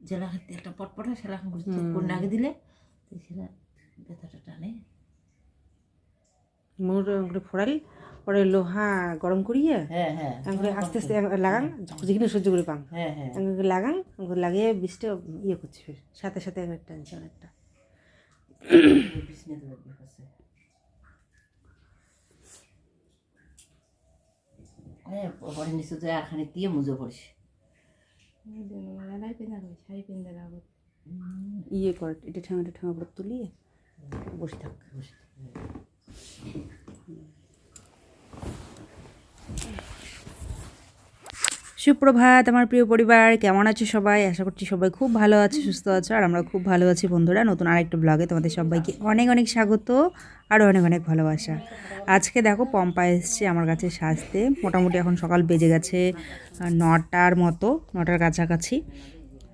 জেলা খাতে একটা পটপটা সেলা করে করে দিলে তো সেটা ব্যথাটা টানে। মোর করে ফোড়াল পরে লোহা গরম করিয়ে হ্যাঁ হ্যাঁ করে। আস্তে আস্তে লাগান যেখানে সহ্য করে পাং হ্যাঁ হ্যাঁ। লাগান করে লাগিয়ে বিষটা ইয়ে করছে ফের সাথে সাথে টানছে অনেকটা হ্যাঁ পরে নিচে যায় আর দিয়ে মুজো পড়িস ইয়ে কর এটা ঠেঙা এটা ঠেঙা করে তুলিয়ে বসে থাক। সুপ্রভাত আমার প্রিয় পরিবার, কেমন আছো সবাই? আশা করছি সবাই খুব ভালো আছে, সুস্থ আছো, আর আমরা খুব ভালো আছি বন্ধুরা। নতুন আরেকটা ব্লগে তোমাদের সবাইকে অনেক অনেক স্বাগত আর অনেক অনেক ভালোবাসা। আজকে দেখো পম্পা এসছে আমার কাছে সাজতে। মোটামুটি এখন সকাল বেজে গেছে নটার মতো, নটার কাছাকাছি।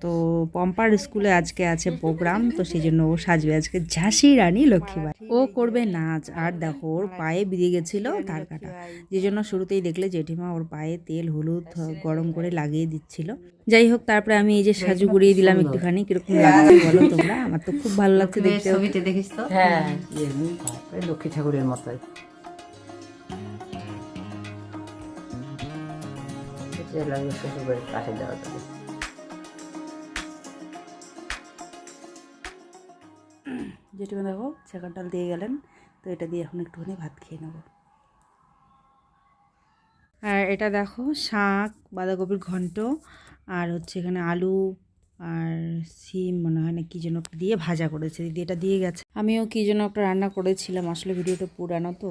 তো পম্পার স্কুলে আজকে আছে প্রোগ্রাম তো সেই জন্য ও সাজবে আজকে ঝাঁসি রানী লক্ষ্মীবাই ও করবে নাচ আর দেখো ওর পায়ে বেরিয়ে গেছিল তার কাটা। যে জন্য শুরুতেই দেখলে জেঠিমা ওর পায়ে তেল হলুদ গরম করে লাগিয়ে দিচ্ছিল। যাই হোক তারপরে আমি এই যে সাজু করিয়ে দিলাম একটুখানি কীরকম লাগছে বলো তোমরা? আমার তো খুব ভালো লাগছে দেখতে। ছবিতে দেখিস তো? হ্যাঁ। লক্ষ্মী ঠাকুরের মতোই। লাগে শ্বশুরের কাছে দেওয়া জেঠিমা দেখো ছেঁকার ডাল দিয়ে গেলেন, তো এটা দিয়ে এখন একটুখানি ভাত খেয়ে নেব। আর এটা দেখো, শাক, বাঁধাকপির ঘন্ট, আর হচ্ছে এখানে আলু, আর সিম মনে হয় না কী যেন দিয়ে ভাজা করেছে। দিদি এটা দিয়ে গেছে। আমিও কী যেন একটা রান্না করেছিলাম, আসলে ভিডিওটা পুরানো তো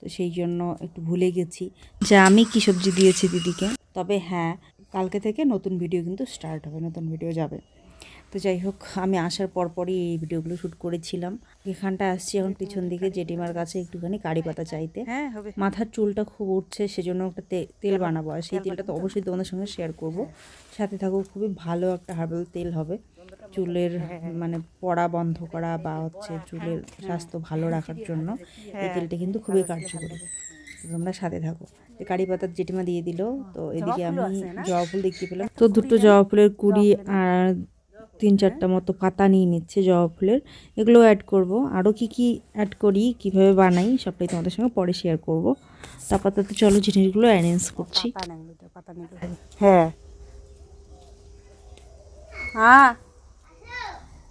তো সেই জন্য একটু ভুলে গেছি। যে আমি কি সবজি দিয়েছি দিদিকে? তবে হ্যাঁ কালকে থেকে নতুন ভিডিও কিন্তু স্টার্ট হবে, নতুন ভিডিও যাবে। তো যাই হোক আমি আসার পরপরই এই ভিডিওগুলো শ্যুট করেছিলাম। এখানটা আসছি এখন পিছন দিকে জেঠিমার কাছে একটুখানি কারি পাতা চাইতে। হ্যাঁ মাথার চুলটা খুব উঠছে সেজন্য একটা তে- তেল বানাবো। আর সেই তেলটা তো অবশ্যই তোমাদের সঙ্গে শেয়ার করব। সাথে থাকো খুবই ভালো একটা হার্বাল তেল হবে। চুলের মানে পড়া বন্ধ করা বা হচ্ছে চুলের স্বাস্থ্য ভালো রাখার জন্য এই তেলটা কিন্তু খুবই কার্যকরী। তোমরা সাথে থাকো। তো কারি পাতার জেঠিমা দিয়ে দিল তো এদিকে আমি জবা ফুল দেখতে পেলাম। তো দুটো জবা ফুলের কুড়ি আর তিন চারটা মতো পাতা নিয়ে নিচ্ছে জবা ফুলের। এগুলো অ্যাড করব। আরও কি কি অ্যাড করি কীভাবে বানাই সবটাই তোমাদের সঙ্গে পরে শেয়ার করব। তারপর চলো জিনিসগুলো অ্যারেঞ্জ করছি। হ্যাঁ। হ্যাঁ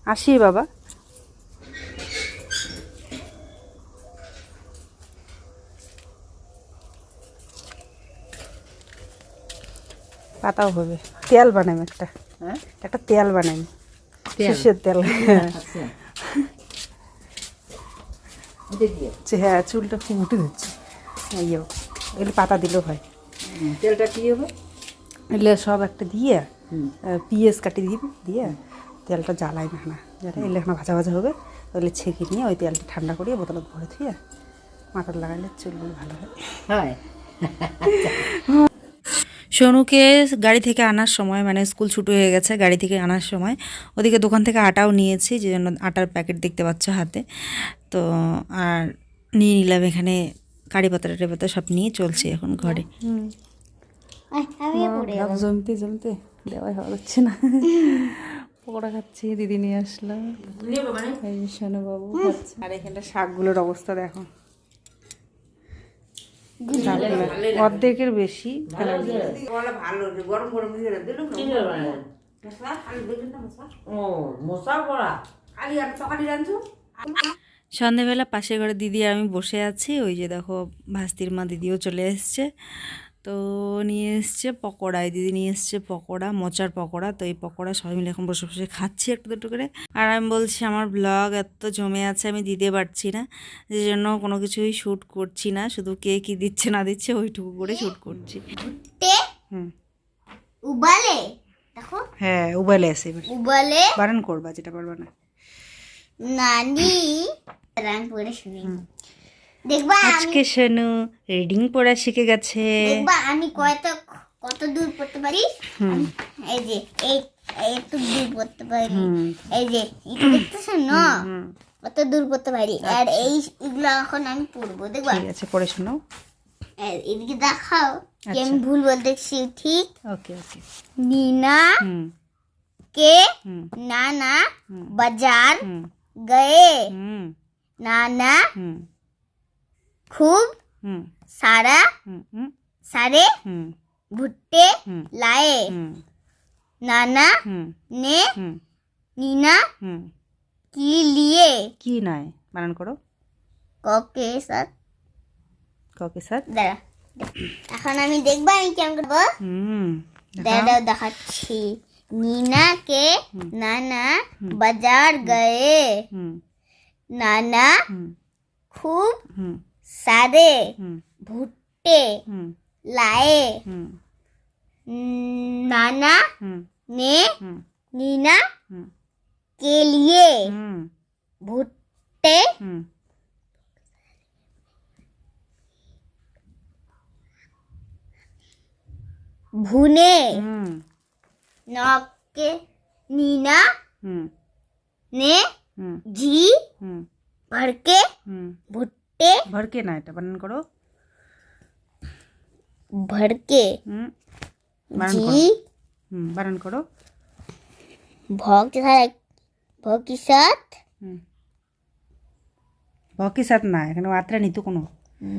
আসি বাবা। পাতাও হবে। তেল বানাই একটা। হ্যাঁ? একটা তেল বানাই। সর্ষের তেল। হ্যাঁ আচ্ছা দিয়ে? হ্যাঁ চুলটা খুব উঠে দিচ্ছে ইয়ে এগুলো পাতা দিলেও হয়। তেলটা কি হবে? এগুলো সব একটা দিয়ে পিঁয়াজ কাটি দিবি দিয়ে তেলটা জ্বালাই না না। জ্বালাই এলে এখন ভাজা ভাজা হবে ওগুলো ছেঁকে নিয়ে ওই তেলটা ঠান্ডা করিয়ে বোতলে ভরে দিয়ে মাথার লাগাইলে চুলগুলো ভালো হয়। হয়। সোনুকে গাড়ি থেকে আনার সময় মানে স্কুল ছুটি হয়ে গেছে গাড়ি থেকে আনার সময় ওদিকে দোকান থেকে আটাও নিয়েছি যে জন্য আটার প্যাকেট দেখতে পাচ্ছ হাতে। তো আর নিয়ে নিলাম এখানে কারি পাতা টারি পাতা সব নিয়ে চলছে এখন ঘরে। জমতে জমতে দেওয়াই হওয়া যাচ্ছে না। পকোড়া খাচ্ছি দিদি নিয়ে আসলাম এই বাবু আর এখানটা শাকগুলোর অবস্থা দেখো। অর্ধেকের বেশি সন্ধেবেলা পাশের ঘরে দিদি আর আমি বসে আছি ওই যে দেখো ভাস্তির মা দিদিও চলে এসছে। তো নিয়ে এসছে পকোড়া এই দিদি নিয়ে এসছে পকোড়া মোচার পকোড়া। তো এই পকোড়া সবাই মিলে এখন বসে বসে খাচ্ছি একটু দুটো করে। আর আমি বলছি আমার ব্লগ এত জমে আছে আমি দিতে পারছি না। যে জন্য কোনো কিছুই শ্যুট করছি না। শুধু কে কী দিচ্ছে না দিচ্ছে ওইটুকু করে শ্যুট করছি। হুম। উবালে? দেখো। হ্যাঁ উবালে আছে এবার। উবালে? বারণ করবা যেটা পারবা না। নানি? রান পড়ে শুনি। দেখবা আমি আজকে শোনো রিডিং পড়া শিখে গেছে দেখবা আমি কত কত দূর পড়তে পারি আমি- এই যে এই এই একটু দূর পড়তে পারি এই যে এটা দেখতেছ না কত দূর পড়তে পারি আর এই এগুলো এখন আমি পড়বো দেখবা ঠিক আছে পড়ে শোনাও আর এদিকে দেখাও কি আমি ভুল বলতেছি ঠিক ওকে ওকে নিনা হুম के হুম नाना হুম बाजार হুম गए হুম नाना খুব সারা সারে ভুট্টে লায়ে। নানা নে নিনা কি লিয়ে। কি নয় বানান করো। ককে স্যার। ককে স্যার। দাঁড়া। এখন আমি দেখব আমি কেমন করব দাঁড়া দেখাচ্ছি। নিনা কে নানা বাজার গয়ে। নানা খুব सादे हम्म। भुट्टे हम्म। लाए हम्म। नाना ने नीना के लिए भुट्टे भुने। नौके नीना ने जी भर के भुट्टे भुट्टे ভরকে না এটা বানান করো भर के হুম বানান করো जी হুম বানান করো भ के साथ भ के साथ হুম ভকে সাথ না এখানে মাত্রা নিত কোনো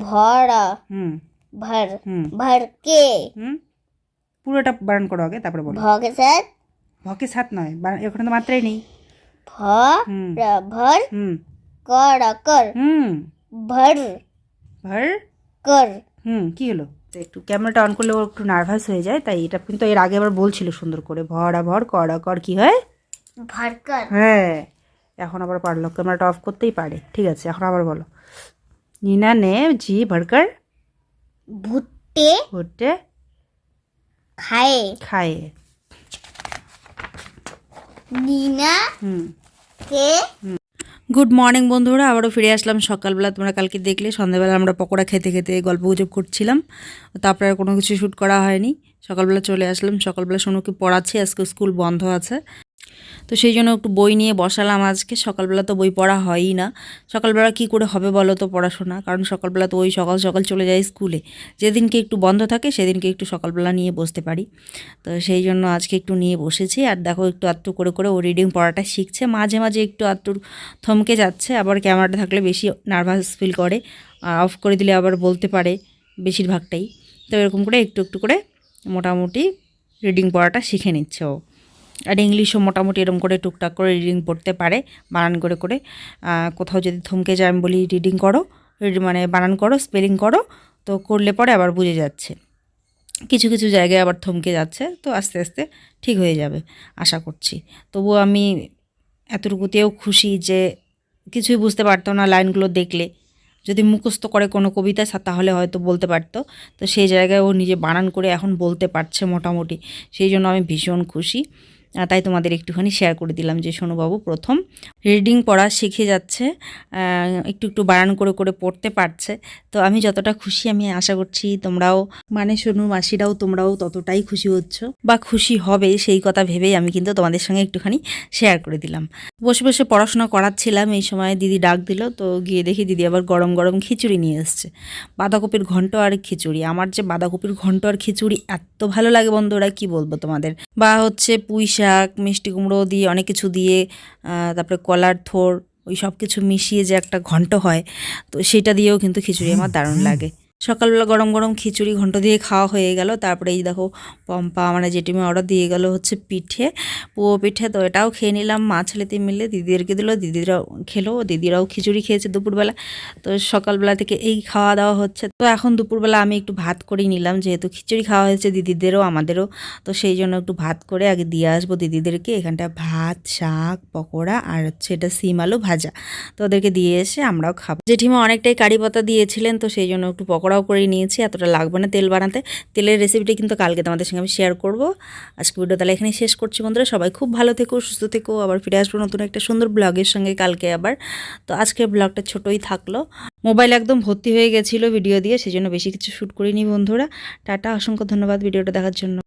भर হুম भर হুম भर के হুম পুরোটা বানান করো আগে তারপরে বলো भ के साथ ভকে সাথ নয় বা- এখানে তো মাত্রাই নেই भ হুম भर হুম कर कर হুম ভর ভর কর হুম কি হলো? একটু ক্যামেরাটা অন করলে ও একটু নার্ভাস হয়ে যায় তাই এটা কিন্তু এর আগে আবার বলছিল সুন্দর করে ভরা ভর করা কর। কি হয়? ভর কর। হ্যাঁ এখন আবার পারল ক্যামেরাটা অফ করতেই পারে। ঠিক আছে এখন আবার বলো। নিনা নে জি ভরকর ভুট্টে ভুট্টে খায়ে। খায়ে। নিনা হুম। কে? হুম। গুড মর্নিং বন্ধুরা, আবারও ফিরে আসলাম সকালবেলা। তোমরা কালকে দেখলে সন্ধ্যাবেলা আমরা পকোড়া খেতে খেতে গল্প গুজব করছিলাম। তারপরে আর কোনো কিছু শ্যুট করা হয়নি। সকালবেলা চলে আসলাম। সকালবেলা সোনুকে পড়াচ্ছি, আজকে স্কুল বন্ধ আছে। তো সেই জন্য একটু বই নিয়ে বসালাম আজকে। সকালবেলা তো বই পড়া হয়ই না। সকালবেলা কি করে হবে বলো তো পড়াশোনা? কারণ সকালবেলা তো ওই সকাল সকাল চলে যায় স্কুলে। যেদিনকে একটু বন্ধ থাকে সেদিনকে একটু সকালবেলা নিয়ে বসতে পারি। তো সেই জন্য আজকে একটু নিয়ে বসেছি। আর দেখো একটু আত্তু করে করে ও রিডিং পড়াটা শিখছে। মাঝে মাঝে একটু আত্তুর থমকে যাচ্ছে। আবার ক্যামেরাটা থাকলে বেশি নার্ভাস ফিল করে। অফ করে দিলে আবার বলতে পারে বেশিরভাগটাই। তো এরকম করে একটু একটু করে মোটামুটি রিডিং পড়াটা শিখে নিচ্ছে ও। আর ইংলিশও মোটামুটি এরকম করে টুকটাক করে রিডিং পড়তে পারে, বানান করে করে। কোথাও যদি থমকে যায়, আমি বলি রিডিং করো মানে বানান করো স্পেলিং করো, তো করলে পরে আবার বুঝে যাচ্ছে। কিছু কিছু জায়গায় আবার থমকে যাচ্ছে, তো আস্তে আস্তে ঠিক হয়ে যাবে, আশা করছি। তবুও আমি এতটুকুতেও খুশি যে কিছুই বুঝতে পারতো না লাইনগুলো দেখলে। যদি মুখস্থ করে কোনো কবিতা তাহলে হয়তো বলতে পারতো। তো সেই জায়গায় ও নিজে বানান করে এখন বলতে পারছে মোটামুটি। সেই জন্য আমি ভীষণ খুশি। তাই তোমাদের একটুখানি শেয়ার করে দিলাম যে সোনুবাবু প্রথম রিডিং পড়া শিখে যাচ্ছে একটু একটু বানান করে করে পড়তে পারছে। তো আমি যতটা খুশি আমি আশা করছি তোমরাও মানে সোনু মাসিরাও তোমরাও ততটাই খুশি হচ্ছ বা খুশি হবে সেই কথা ভেবেই আমি কিন্তু তোমাদের সঙ্গে একটুখানি শেয়ার করে দিলাম। বসে বসে পড়াশোনা করাচ্ছিলাম, এই সময় দিদি ডাক দিল, তো গিয়ে দেখি দিদি আবার গরম গরম খিচুড়ি নিয়ে এসছে। বাঁধাকপির ঘন্ট আর খিচুড়ি, আমার যে বাঁধাকপির ঘন্ট আর খিচুড়ি এত ভালো লাগে বন্ধুরা, কি বলব তোমাদের? বা হচ্ছে পুঁই শাক মিষ্টি কুমড়ো দিয়ে অনেক কিছু দিয়ে তারপরে কলার থোর, ওই সব কিছু মিশিয়ে যে একটা ঘন্ট হয়, তো সেটা দিয়েও কিন্তু খিচুড়ি আমার দারুণ লাগে। সকালবেলা গরম গরম খিচুড়ি ঘন্ট দিয়ে খাওয়া হয়ে গেল। তারপরে এই দেখো পম্পা মানে জেঠিমা অর্ডার দিয়ে গেল হচ্ছে পিঠে, পুয়ো পিঠে। তো এটাও খেয়ে নিলাম, মা ছেলেতে মিলে। দিদিদেরকে দিল, দিদিরাও খেলো, দিদিরাও খিচুড়ি খেয়েছে দুপুরবেলা। তো সকালবেলা থেকে এই খাওয়া দাওয়া হচ্ছে। তো এখন দুপুরবেলা আমি একটু ভাত করেই নিলাম, যেহেতু খিচুড়ি খাওয়া হয়েছে দিদিদেরও, আমাদেরও। তো সেই জন্য একটু ভাত করে আগে দিয়ে আসব দিদিদেরকে। এখানটা ভাত, শাক, পকোড়া আর হচ্ছে এটা সিম আলু ভাজা। তো ওদেরকে দিয়ে এসে আমরাও খাব। জেঠিমা অনেকটাই কারি পাতা দিয়েছিলেন, তো সেই জন্য একটু পকোড়াও করে নিয়েছি, এতটা লাগবে না তেল বানাতে। তেলের রেসিপিটি কিন্তু কালকে তোমাদের সঙ্গে আমি শেয়ার করব। আজকে ভিডিও তাহলে এখানেই শেষ করছি বন্ধুরা। সবাই খুব ভালো থেকো, সুস্থ থেকো। আবার ফিরে আসব নতুন একটা সুন্দর ব্লগের সঙ্গে কালকে আবার। তো আজকে ব্লগটা ছোটোই থাকল। মোবাইল একদম ভর্তি হয়ে গেছিল ভিডিও দিয়ে সেই জন্য বেশি কিছু শ্যুট করিনি বন্ধুরা। টাটা, অসংখ্য ধন্যবাদ ভিডিওটা দেখার জন্য।